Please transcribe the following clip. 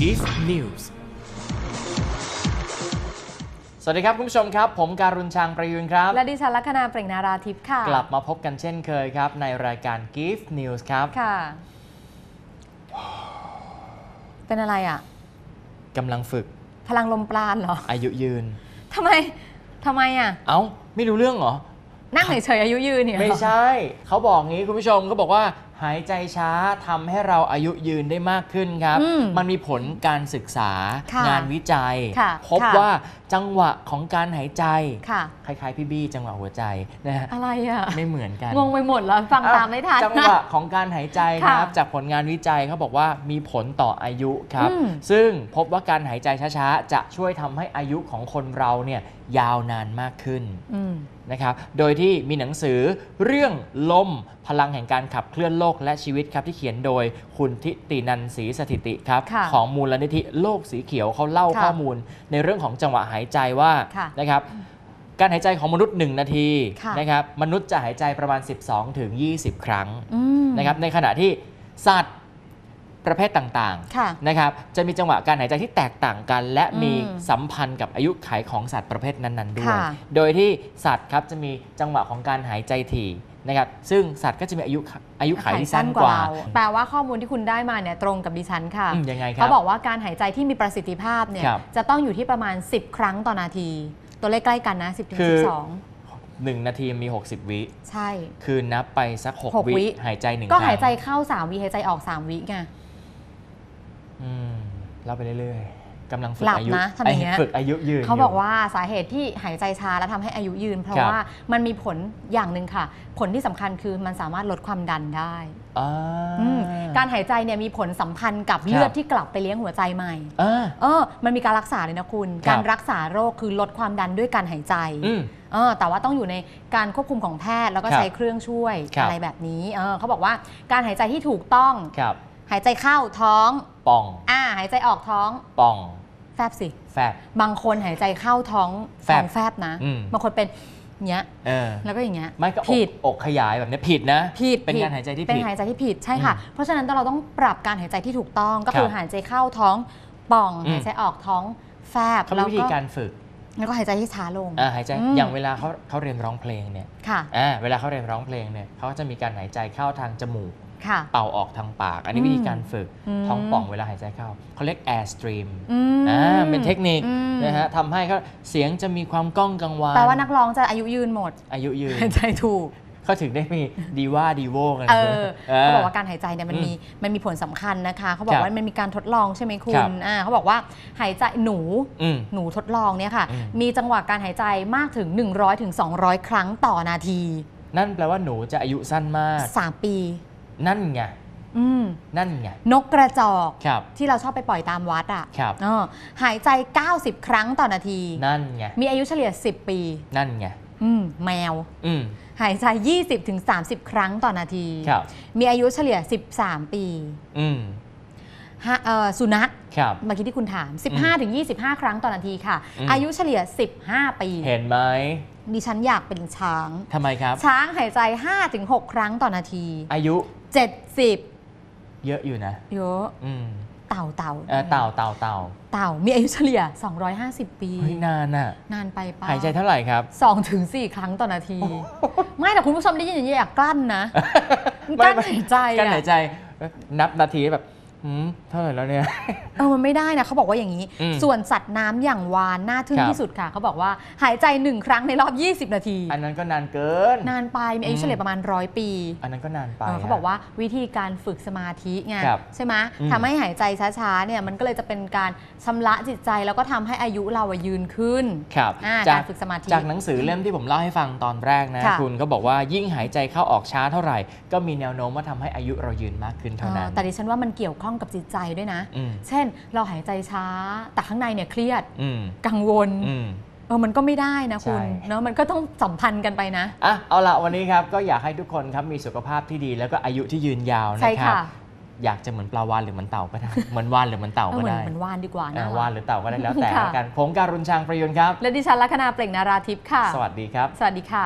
Gift News สวัสดีครับ คุณผู้ชมครับ ผมการุณชางประยุนครับ และดิฉันลัคนาเปล่งนาราทิพย์ค่ะ กลับมาพบกันเช่นเคยครับ ในรายการ Gift News ครับ ค่ะ เป็นอะไรอะกำลังฝึกพลังลมปราณเหรออายุยืนทำไมทำไมอะ เอ้า ไม่รู้เรื่องเหรอ นั่งเฉยๆอายุยืนเนี่ยเหรอไม่ใช่ เขาบอกงี้คุณผู้ชมเขาบอกว่า หายใจช้าทำให้เราอายุยืนได้มากขึ้นครับ อืมมันมีผลการศึกษาค่ะงานวิจัย ค่ะพบค่ะ ว่าจังหวะของการหายใจ ค่ะ คล้ายๆพี่บี้จังหวะหัวใจนะฮะอะไรอะ ไม่เหมือนกัน งงไปหมดแล้ว ฟังตามไม่ทัน จังหวะของการหายใจคค่ะรับจากผลงานวิจัยเขาบอกว่ามีผลต่ออายุครับ อืม ซึ่งพบว่าการหายใจช้าๆ จะช่วยทำให้อายุของคนเราเนี่ยยาวนานมากขึ้น อืม นะครับ โดยที่มีหนังสือเรื่องลมพลังแห่งการขับเคลื่อนโลกและชีวิตครับที่เขียนโดยคุณทิตินันศรีสถิติครับค่ะของมูลนิธิโลกสีเขียวเขาเล่าค่ะข้อมูล ในเรื่องของจังหวะหายใจว่าค่ะนะครับการหายใจของมนุษย์ 1 นาทีค่ะนะครับมนุษย์จะหายใจประมาณ 12ถึง20 ครั้งอืมนะครับในขณะที่สัตว์ ประเภทต่างค่ะๆนะครับจะมีจังหวะการหายใจที่แตกต่างกัน และมีอืมสัมพันธ์กับอายุขัยของสัตว์ประเภทนั้นๆด้วยค่ะโดยที่สัตว์ครับจะมีจังหวะของการหายใจถี่นะครับซึ่งสัตว์ก็จะมีอายุอายุขัยที่สั้นกว่าเรแปลว่าข้อมูลที่คุณได้มาเนี่ยตรงกับดิฉันค่ะอืมยังไงครับเขาบอกว่าการหายใจที่มีประสิทธิภาพเนี่ยครับจะต้องอยู่ที่ประมาณ 10 ครั้งต่อนาที ตัวเลขใกล้กันนะ 10ถึงคือ12หนึ่งนาทีมี 60 วิ ใช่ คือนับไปสักหก6วิวิ หายใจหนึ่งก็ครั้งหายใจเข้า 3 วิ หายใจออก 3 วิไงอืม เล่าไปเรื่อยๆกำลังฝึกหลับอายุนะทำอย่างเงี้ยฝึกอายุยืนเขาบอกยู่ว่าสาเหตุที่หายใจช้าและทำให้อายุยืน เพราะครับว่ามันมีผลอย่างหนึ่งค่ะ ผลที่สำคัญคือมันสามารถลดความดันได้อ่าอืมการหายใจเนี่ยมีผลสัมพันธ์กับเลือดที่กลับไปเลี้ยงหัวใจใหม่อ่าเออ มันมีการรักษาเลยนะคุณครับการรักษาโรคคือลดความดันด้วยการหายใจอืมเออแต่ว่าต้องอยู่ในการควบคุมของแพทย์แล้วก็ครับใช้เครื่องช่วยครับอะไรแบบนี้เออเขาบอกว่าการหายใจที่ถูกต้องครับ หายใจเข้าท้อง ป่อง อ่า หายใจออกท้อง ป่อง แฟบสิ แฟบ บางคนหายใจเข้าท้องแฟบท้องแฟบนะ อืม บางคนเป็นเนี้ย เออ แล้วก็อย่างเงี้ยไม่ก็อกผิด อกขยายแบบนี้ผิดนะ ผิดเป็นผิดการหายใจที่เป็นผิด หายใจที่ผิดใช่ค่ะอืมเพราะฉะนั้นเราต้องปรับการหายใจที่ถูกต้องก็ครับคือหายใจเข้าท้องป่องอืม หายใจออกท้องแฟบเขามีแล้ววิธีก็การฝึกแล้วก็หายใจที่ช้าลง อ่าหายใจอืม อย่างเวลาเขาเขาเรียนร้องเพลงเนี่ยค่ะ อ่าเวลาเขาเรียนร้องเพลงเนี่ยเขาก็จะมีการหายใจเข้าทางจมูกค่ะ เป่าออกทางปาก อันนี้อืมวิธีการฝึกอืมท้องป่องเวลาหายใจเข้าเขาเรียก air stream อืมอ่าเป็นเทคนิคอืมนะฮะทำให้เขาเสียงจะมีความก้องกังวานแปลว่านักร้องจะอายุยืนหมด อายุยืนหายใจถูกเขาถึงได้มีดีว่าดีโวกันเออเออเขาบอกว่าการหายใจเนี่ยมันอืมมีมันมีผลสำคัญนะคะ เขาบอครักบว่ามันมีการทดลองใช่ไหมคุครัณบอ่าเขาบอกว่าหายใจหนูอืมหนูทดลองเนี่ยค่ะอืมมีจังหวะการหายใจมากถึง 100ถึง200 ครั้งต่อนาที นั่นแปลว่าหนูจะอายุสั้นมาก 3 ปี นั่นไงอืมนั่นไงนกกระจอกครับที่เราชอบไปปล่อยตามวัดอะครับเออหายใจ 90 ครั้งต่อนาที นั่นไงมีอายุเฉลี่ย 10 ปี นั่นไงอืมแมวอืมหายใจ 20ถึง30ครั้งต่อนาทีครับมีอายุเฉลี่ย 13 ปีอืมฮะเอ่อสุนัขครับเมื่อกี้ที่คุณถาม 15ถึง25 ครั้งต่อนาทีค่ะอืมอายุเฉลี่ย 15 ปี เห็นไหมดิฉันอยากเป็นช้างทำไมครับ ช้างหายใจ5ถึง6ครั้งต่อนาที อายุ 70เยอะอยู่นะเยอะอืมเต่าเต่าเออเต่าเต่าเต่าเต่ามีอายุเฉลี่ย 250 ปีเฮ้ยนานน่ะนานไปปะหายใจเท่าไหร่ครับสองถึงสี่ครั้งต่อนาที ไม่แต่คุณผู้ชมได้ยินอย่างนี้อยากกลั้นนะกลั้นไม่หายใจกั้นอะหายใจเอ้ยนับนาทีแบบ หืมเท่าไหร่แล้วเนี่ย เออมันไม่ได้นะเขาบอกว่าอย่างนี้ อืม ส่วนสัตว์น้ำอย่างวานน่าทึ่งครับที่สุดค่ะ เขาบอกว่าหายใจหนึ่งครั้งในรอบ 20 นาที อันนั้นก็นานเกิน นานไปมีอายุอืม เฉลี่ยประมาณร้อยปีอันนั้นก็นานไป เออเขาบอกว่าวิธีการฝึกสมาธิไงครับใช่ไหมอืม ทำให้หายใจช้าๆเนี่ยมันก็เลยจะเป็นการชำระจิตใจแล้วก็ทำให้อายุเราอะยืนขึ้นครับอ่าจการฝึกสมาธิ จากหนังสือเล่มที่ผมเล่าให้ฟังตอนแรกนะค่ะ คุณก็บอกว่ายิ่งหายใจเข้าออกช้าเท่าไหร่ ก็มีแนวโน้มว่าทำให้อายุเรายืนมากขึ้นเท่านั้น เออแต่ดิฉันว่ามันเกี่ยวข้องกับจิตใจด้วยนะอืมเช่นเราหายใจช้า แต่ข้างในเนี่ยเครียดอืมกังวลอืมเออมันก็ไม่ได้นะคุณใช่เนอะมันก็ต้องสัมพันธ์กันไปนะอะเอาละวันนี้ครับก็อยากให้ทุกคนครับมีสุขภาพที่ดีแล้วก็อายุที่ยืนยาวใช่นะครับค่ะอยากจะเหมือนปลาวานหรือเหมือนเต่าก็ได้เหมือนวานหรือเหมือนเต่าเออก็เหมือนได้เหมือนวานดีกว่าเอนะอวานหรือเต่าก็ได้แล้วแต่ค่ะละกันผมการุณชางประยุนครับ และดิฉันลัคนาเปล่งนาราทิพย์ค่ะ สวัสดีครับ สวัสดีค่ะ